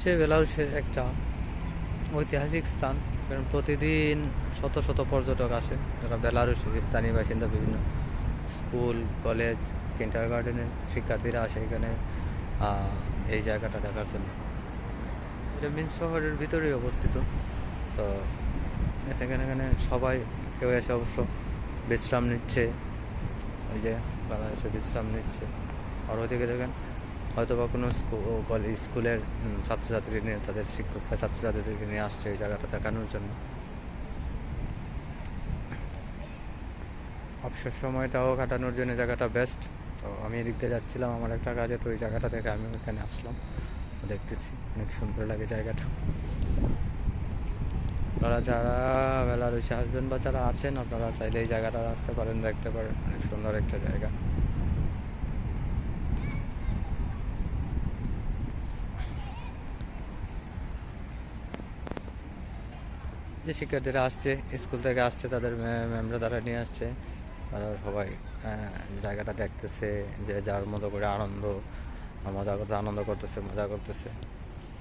হচ্ছে বেলারুশের একটা ঐতিহাসিক স্থান। কারণ প্রতিদিন শত শত পর্যটক আসে। যারা বেলারুশের স্থানীয় বাসিন্দা, বিভিন্ন স্কুল, কলেজ কিন্টার গার্ডেনের শিক্ষার্থীরা আসে এখানে এই জায়গাটা দেখার জন্য। এটা মিন শহরের ভিতরেই অবস্থিত। তো, এখানে এখানে সবাই কেউ এসে অবশ্য বিশ্রাম নিচ্ছে। ওই যে, তারা এসে বিশ্রাম নিচ্ছে। আর ওইদিকে দেখেন হয়তো বা কোনো স্কুলের ছাত্রছাত্রী নিয়ে, তাদের শিক্ষকরা ছাত্রছাত্রীদেরকে নিয়ে আসছে এই জায়গাটা দেখানোর জন্য। অবসর সময়টাও কাটানোর জন্য জায়গাটা বেস্ট তো আমি এদিক দিয়ে যাচ্ছিলাম আমার একটা কাজে, তো ওই জায়গাটা থেকে আমি এখানে আসলাম। দেখতেছি, অনেক সুন্দর লাগে জায়গাটা। আপনারা যারা বেলারুসে আসবেন বা যারা আছেন, আপনারা চাইলে এই জায়গাটা আসতে পারেন, দেখতে পারেন। অনেক সুন্দর একটা জায়গা। যে শিক্ষার্থীরা আসছে, স্কুল থেকে আসছে, তাদের ম্যামরা তারা নিয়ে আসছে, তারা সবাই জায়গাটা দেখতেছে, যে যার মতো করে আনন্দ, মজা করতে, আনন্দ করতেছে, মজা করতেছে।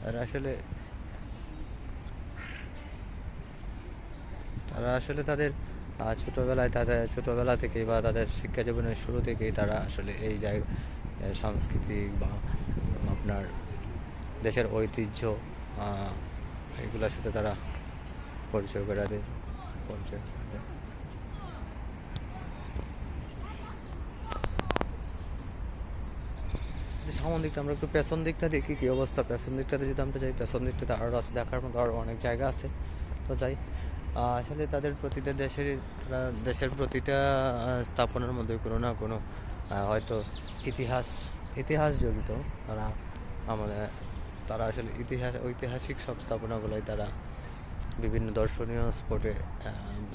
তারা আসলে তারা আসলে তাদের ছোটোবেলায় তাদের, ছোটোবেলা থেকেই বা তাদের শিক্ষা জীবনের শুরু থেকেই তারা আসলে এই জায়গা সাংস্কৃতিক বা আপনার দেশের ঐতিহ্য এগুলোর সাথে তারা পরিচয় করে দেয় পরিচয়। যে সামন দিকটা আমরা একটু পেছন দিকটা দেখি, কি অবস্থা? পেছন দিকটাতে যদি আমরা যাই, পেছন দিকটাতে আরও আছে, দেখার মতো আরও অনেক জায়গা আছে। তো যাই আসলে তাদের প্রতিটা দেশেরই, তারা দেশের প্রতিটা স্থাপনার মধ্যে কোনো না কোনো হয়তো ইতিহাস ইতিহাস জড়িত। তারা আমাদের, তারা আসলে ইতিহাস, ঐতিহাসিক সব স্থাপনাগুলোই তারা বিভিন্ন দর্শনীয় স্পটে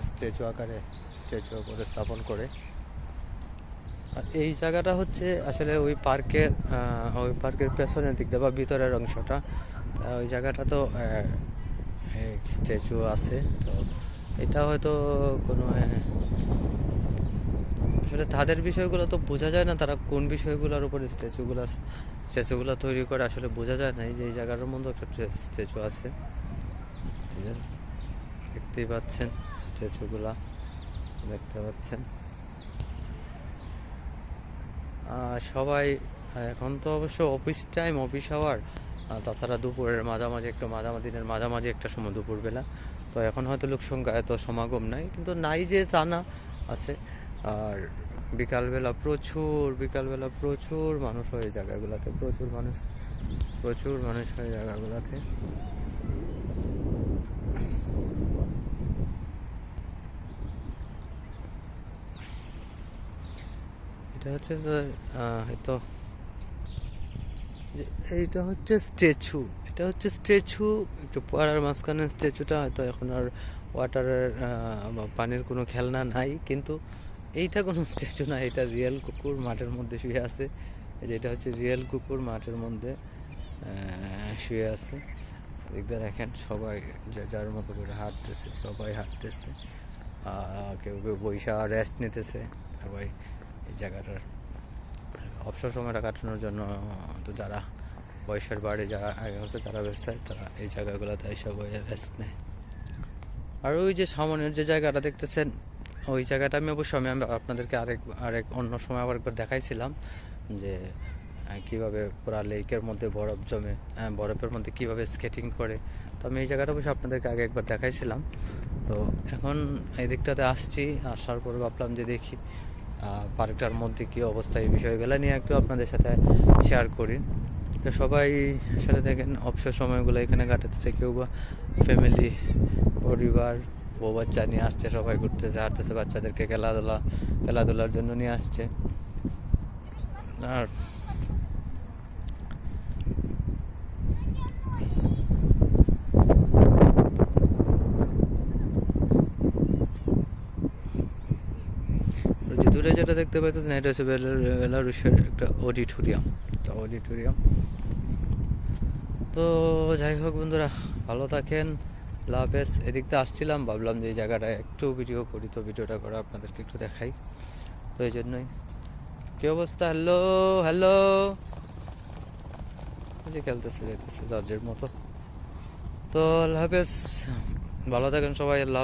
স্ট্যাচু আকারে, স্ট্যাচু করে স্থাপন করে। আর এই জায়গাটা হচ্ছে আসলে ওই পার্কের ওই পার্কের পেছনের দিকটা বা ভিতরের অংশটা। ওই জায়গাটা তো স্ট্যাচু আছে, তো এটা হয়তো কোনো আসলে তাদের বিষয়গুলো তো বোঝা যায় না, তারা কোন বিষয়গুলোর উপরে স্ট্যাচুগুলো স্ট্যাচুগুলো তৈরি করে আসলে বোঝা যায় না। যে এই জায়গাটার মধ্যে একটা স্ট্যাচু আছে। যে দেখতেই পাচ্ছেন, স্ট্যাচুগুলা দেখতে পাচ্ছেন। সবাই এখন তো অবশ্য অফিস টাইম অফিস আওয়ার তাছাড়া দুপুরের মাঝামাঝি একটা মাঝামাঝি দিনের মাঝামাঝি একটা সময় দুপুরবেলা। তো এখন হয়তো লোক সংখ্যা এত সমাগম নাই, কিন্তু নাই যে তা না, আছে। আর বিকালবেলা প্রচুর বিকালবেলা প্রচুর মানুষ হয় জায়গাগুলোতে, প্রচুর মানুষ প্রচুর মানুষ হয় জায়গাগুলোতে। এটা হচ্ছে হয়তো এইটা হচ্ছে স্ট্যাচু। এটা হচ্ছে স্ট্যাচু, একটু পাড়ার মাঝখানে স্ট্যাচুটা হয়তো এখন আর ওয়াটারের পানির কোনো খেলনা নাই, কিন্তু এইটা কোনো স্ট্যাচু না, এটা রিয়েল কুকুর মাঠের মধ্যে শুয়ে আছে। এই যে এটা হচ্ছে রিয়েল কুকুর মাঠের মধ্যে শুয়ে আছে। এদিকটা দেখেন, সবাই যে যার মতো করে হাঁটতেছে, সবাই হাঁটতেছে কেউ কেউ বৈশা রেস্ট নিতেছে, সবাই এই জায়গাটার অবসর সময়টা কাটানোর জন্য, তো যারা বয়সের বাড়ি যারা আগে আছে তারা ব্যবসায়, তারা এই জায়গাগুলোতে সবাই রেস্ট নেয়। আর ওই যে সামনের যে জায়গাটা দেখতেছেন, ওই জায়গাটা আমি অবশ্যই আমি আপনাদেরকে আরেক আরেক অন্য সময় আবার একবার দেখাইছিলাম যে কীভাবে পুরা লেকের মধ্যে বরফ জমে বরফের মধ্যে কীভাবে স্কেটিং করে। তো আমি এই জায়গাটা অবশ্যই আপনাদেরকে আগে একবার দেখাইছিলাম। তো এখন এই দিকটাতে আসছি, আসার পর ভাবলাম যে দেখি পার্কটার মধ্যে কী অবস্থা এই বিষয়গুলো নিয়ে একটু আপনাদের সাথে শেয়ার করি। তো সবাই আসলে দেখেন, অবসর সময়গুলো এখানে কাটাতেছে, কেউ বা ফ্যামিলি পরিবার, বউ বাচ্চা নিয়ে আসছে, সবাই ঘুরতেছে, হাঁটতেছে, বাচ্চাদেরকে খেলাধুলা, খেলাধুলার জন্য নিয়ে আসছে। আর যে দূরে যেটা দেখতে পাচ্ছেন এটা হচ্ছে বেলারুশের একটা অডিটোরিয়াম। তো অডিটোরিয়াম। তো যাই হোক বন্ধুরা, ভালো থাকেন লাভেস এদিকটা আসছিলাম, ভাবলাম যে এই জায়গাটা একটু ভিডিও করি, তো ভিডিওটা করে আপনাদেরকে একটু দেখাই। তো এই জন্যই। কী অবস্থা? হ্যালো হ্যালো যে খেলতেছে যেতেছে জর্জের মতো। তো আল্লাহ হাফেজ, ভালো থাকেন সবাই, আল্লাহ